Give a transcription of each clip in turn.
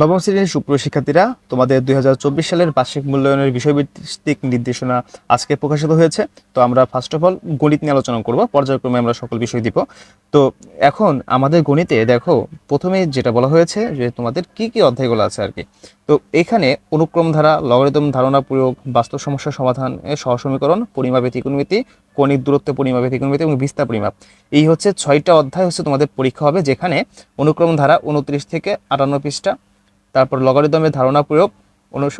নবম শ্রেণির সুপ্রিয় শিক্ষার্থীরা, তোমাদের দুই হাজার চব্বিশ সালের বার্ষিক মূল্যায়নের বিষয়ভিত্তিক নির্দেশনা আজকে প্রকাশিত হয়েছে। তো আমরা ফার্স্ট অফ অল গণিত নিয়ে আলোচনা করব। পর্যায়ক্রমে আমরা সকল বিষয় দিব। তো এখন আমাদের গণিতে দেখো, প্রথমে যেটা বলা হয়েছে যে তোমাদের কি কি অধ্যায়গুলো আছে আর কি। তো এখানে অনুক্রম ধারা লগারিদম ধারণা প্রয়োগ, বাস্তব সমস্যা সমাধান সহসমীকরণ পরিমাপে ত্রিকোণমিতি, কণিক দূরত্ব, পরিমাপে ত্রিকোণমিতি এবং বিস্তার পরিমাপ। এই হচ্ছে ছয়টা অধ্যায় হচ্ছে তোমাদের পরীক্ষা হবে, যেখানে অনুক্রম ধারা উনত্রিশ থেকে আটান্ন পৃষ্ঠা তারপর লগারিদমের ধারণা প্রয়োগ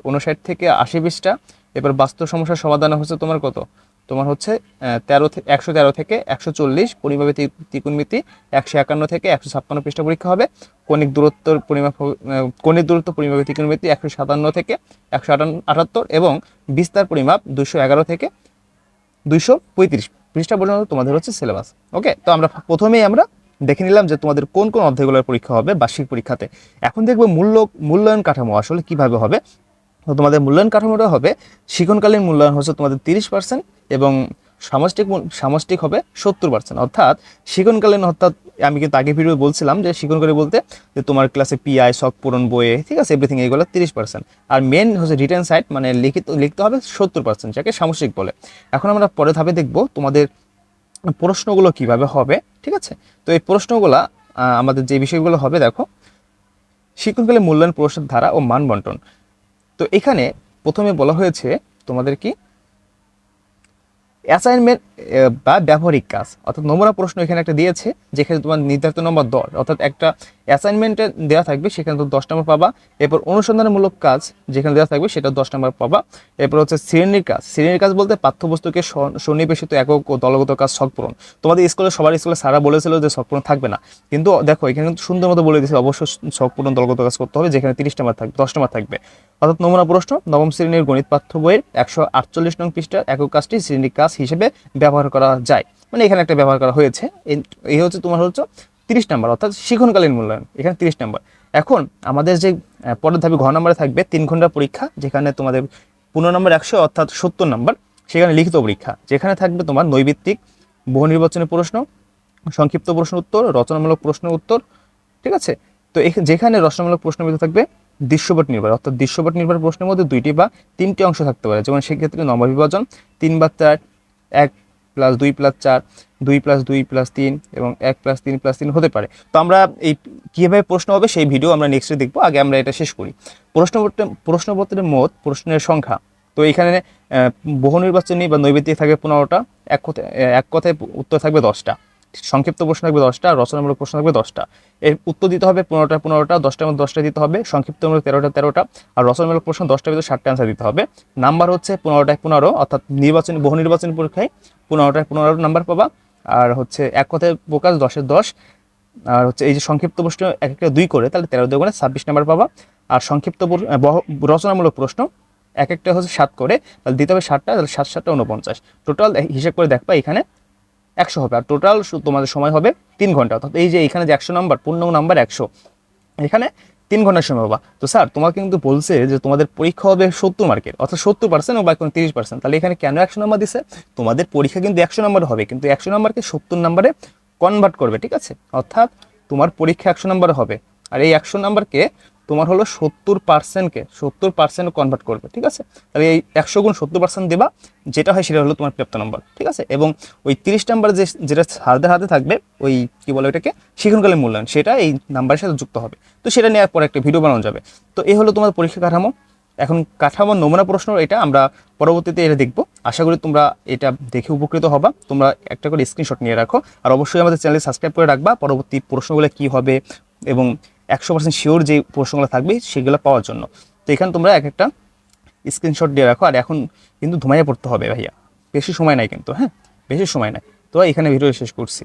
উনষাট থেকে আশি পৃষ্ঠা। এবার বাস্তব সমস্যার সমাধান হচ্ছে তোমার কত? তোমার হচ্ছে তেরো একশো তেরো থেকে একশো চল্লিশ পরিমাপে ত্রি- ত্রিকোণমিতি একশো একান্ন থেকে একশো ছাপ্পান্ন পৃষ্ঠা পরীক্ষা হবে। কণিক দূরত্ব পরিমাপ কণিক দূরত্ব পরিমাপে ত্রিকোণমিতি একশো সাতান্ন থেকে একশো আটাত্তর এবং বিস্তার পরিমাপ দুশো এগারো থেকে দুইশো পঁয়ত্রিশ পৃষ্ঠা পর্যন্ত তোমাদের হচ্ছে সিলেবাস ওকে তো আমরা প্রথমেই আমরা দেখে নিলাম যে তোমাদের কোন কোন অধ্যায়গুলোর পরীক্ষা হবে বার্ষিক পরীক্ষাতে। এখন দেখব মূল্য, মূল্যায়ন কাঠামো আসলে কীভাবে হবে। তো তোমাদের মূল্যায়ন কাঠামোটা হবে শিক্ষণকালীন মূল্যায়ন হচ্ছে তোমাদের তিরিশ পার্সেন্ট এবং সামষ্টিক সামষ্টিক হবে সত্তর পার্সেন্ট অর্থাৎ শিক্ষণকালীন অর্থাৎ আমি কিন্তু আগে ভিডিও বলছিলাম যে শিক্ষণকালী বলতে যে তোমার ক্লাসে পিআই শখ পূরণ, বইয়ে, ঠিক আছে? এভরিথিং এইগুলো তিরিশ পার্সেন্ট আর মেন হচ্ছে রিটার্ন সাইড মানে লিখিত, লিখতে হবে সত্তর পার্সেন্ট যাকে সামষ্টিক বলে। এখন আমরা পরে ধাপে দেখব তোমাদের প্রশ্নগুলো কীভাবে হবে। ঠিক আছে? তো এই প্রশ্নগুলা আমাদের যে বিষয়গুলো হবে, দেখো শিক্ষণকালে মূল্যায়ন প্রশ্নের ধারা ও মান বন্টন। তো এখানে প্রথমে বলা হয়েছে তোমাদের কি? অ্যাসাইনমেন্ট বা ব্যবহারিক কাজ। অর্থাৎ নমুনা প্রশ্ন এখানে একটা দিয়েছে, যেখানে তোমার নির্ধারিত নম্বর দশ। অর্থাৎ একটা অ্যাসাইনমেন্টে দেওয়া থাকবে, সেখানে তো দশ নম্বর পাবা। এরপর অনুসন্ধানমূলক কাজ যেখানে দেওয়া থাকবে, সেটা দশ নম্বর পাবা। এরপর হচ্ছে শ্রেণির কাজ। শ্রেণির কাজ বলতে পাঠ্যবস্তুকে সন্নিবেশিত একক ও দলগত কাজ শখ পূরণ। তোমাদের স্কুলে, সবার স্কুলে সারা বলেছিল যে শখ পূরণ থাকবে না। কিন্তু দেখো, এখানে কিন্তু সুন্দর মতো বলে দিয়েছে, অবশ্যই শখ পূরণ, দলগত কাজ করতে হবে, যেখানে তিরিশ নম্বর থাকবে, দশ নম্বর থাকবে। অর্থাৎ নমুনা প্রশ্ন, নবম শ্রেণির গণিত পাঠ্য বইয়ের একশো আটচল্লিশ নং পৃষ্ঠার একক কাজটি শ্রেণির কাজ হিসেবে ব্যবহার করা যায়। মানে এখানে একটা ব্যবহার করা হয়েছে। এই- হচ্ছে তোমার হচ্ছে তিরিশ নম্বর, অর্থাৎ শিখনকালীন মূল্যায়ন। এখানে তিরিশ নম্বর। এখন আমাদের যে পরের ধাপে ঘ নম্বরে থাকবে তিন ঘণ্টা পরীক্ষা, যেখানে তোমাদের পনেরো নম্বর একশো অর্থাৎ সত্তর নম্বর, সেখানে লিখিত পরীক্ষা। যেখানে থাকবে তোমার নৈবিত্তিক, বহু প্রশ্ন, সংক্ষিপ্ত প্রশ্ন উত্তর, রচনামূলক প্রশ্ন উত্তর, ঠিক আছে? তো যেখানে রচনামূলক প্রশ্নের মধ্যে থাকবে, দৃশ্যপট নির্ভর, অর্থাৎ দৃশ্যপট নির্ভর প্রশ্নের মধ্যে দুইটি বা তিনটি অংশ থাকতে পারে। যেমন সেক্ষেত্রে নম্বর বিভাজন, তিন বা চার, এক প্লাস দুই প্লাস চার, দুই প্লাস দুই প্লাস তিন এবং এক প্লাস তিন প্লাস তিন হতে পারে। তো আমরা এই কীভাবে প্রশ্ন হবে সেই ভিডিও আমরা নেক্সটে দেখব, আগে আমরা এটা শেষ করি। প্রশ্নপত্র প্রশ্নপত্রের মোট প্রশ্নের সংখ্যা। তো এখানে বহু নির্বাচনী বা নৈবেদ্যিক থাকবে পনেরোটা, এক কথায় এক কথায় উত্তর থাকবে দশটা। সংক্ষিপ্ত প্রশ্ন থাকবে দশটা, রচনামূলক প্রশ্ন থাকবে দশটা। এর উত্তর দিতে হবে পনেরোটা পনেরোটা দশটার মধ্যে দশটা দিতে হবে, সংক্ষিপ্তমূলক তেরোটা তেরোটা, আর রচনামূলক প্রশ্ন দশটার ভিতরে ষাটটা অ্যান্সার দিতে হবে। নাম্বার হচ্ছে পনেরোটায় পনেরো, অর্থাৎ নির্বাচনী, বহু নির্বাচনী পরীক্ষায় পনেরোটায় পনেরো নাম্বার পাবা, আর হচ্ছে এক কথায় প্রকাশ দশের দশ, আর হচ্ছে এই যে সংক্ষিপ্ত প্রশ্ন এক একটা দুই করে, তাহলে তেরো দুগুণে ছাব্বিশ নাম্বার পাবা। আর সংক্ষিপ্ত রচনামূলক প্রশ্ন এক একটা হচ্ছে সাত করে, তাহলে দিতে হবে সাতটা তাহলে সাত সাতটা উনপঞ্চাশ টোটাল হিসেব করে দেখবা এখানে একশো হবে। আর টোটাল তোমাদের সময় হবে তিন ঘণ্টা। অর্থাৎ এই যে এখানে যে একশো নাম্বার পূর্ণ নাম্বার একশো। এখানে তিন ঘণ্টার সময় পাবা। তো স্যার তোমাকে কিন্তু বলছে যে তোমাদের পরীক্ষা হবে সত্তর মার্কের অর্থাৎ সত্তর পার্সেন্ট বা কোনো তিরিশ পার্সেন্ট তাহলে এখানে কেন একশো নাম্বার দিছে? তোমাদের পরীক্ষা কিন্তু একশো নাম্বার হবে। কিন্তু একশো নাম্বারকে সত্তর নাম্বারে কনভার্ট করবে, ঠিক আছে? অর্থাৎ তোমার পরীক্ষা একশো নাম্বার হবে। আর এই একশো নাম্বারকে তোমার হলো সত্তর পার্সেন্টকে সত্তর পার্সেন্ট কনভার্ট করবে, ঠিক আছে? তাহলে এই একশো গুণ সত্তর পার্সেন্ট দেবা, যেটা হয় সেটা হলো তোমার প্রাপ্ত নম্বর ঠিক আছে? এবং ওই তিরিশ নাম্বার যে, যেটা হাতে হাতে থাকবে, ওই কি বলে ওটাকে শিক্ষণকালীন মূল্যায়ন, সেটা এই নাম্বারের সাথে যুক্ত হবে। তো সেটা নিয়ে পরে একটা ভিডিও বানানো যাবে। তো এই হলো তোমার পরীক্ষা কাঠামো। এখন কাঠামো নমুনা প্রশ্ন এটা, আমরা পরবর্তীতে এটা দেখব। আশা করি তোমরা এটা দেখে উপকৃত হবা। তোমরা একটা করে স্ক্রিনশট নিয়ে রাখো। আর অবশ্যই আমাদের চ্যানেলে সাবস্ক্রাইব করে রাখবা। পরবর্তী প্রশ্নগুলো কি হবে এবং একশো পার্সেন্ট শিওর যে প্রশ্নগুলো থাকবে, সেগুলো পাওয়ার জন্য। তো এখানে তোমরা এক একটা স্ক্রিনশট দিয়ে রাখো। আর এখন কিন্তু ধুমাইয়া পড়তে হবে ভাইয়া। বেশি সময় নাই কিন্তু হ্যাঁ? বেশি সময় নাই। তো এখানে ভিডিও শেষ করছি।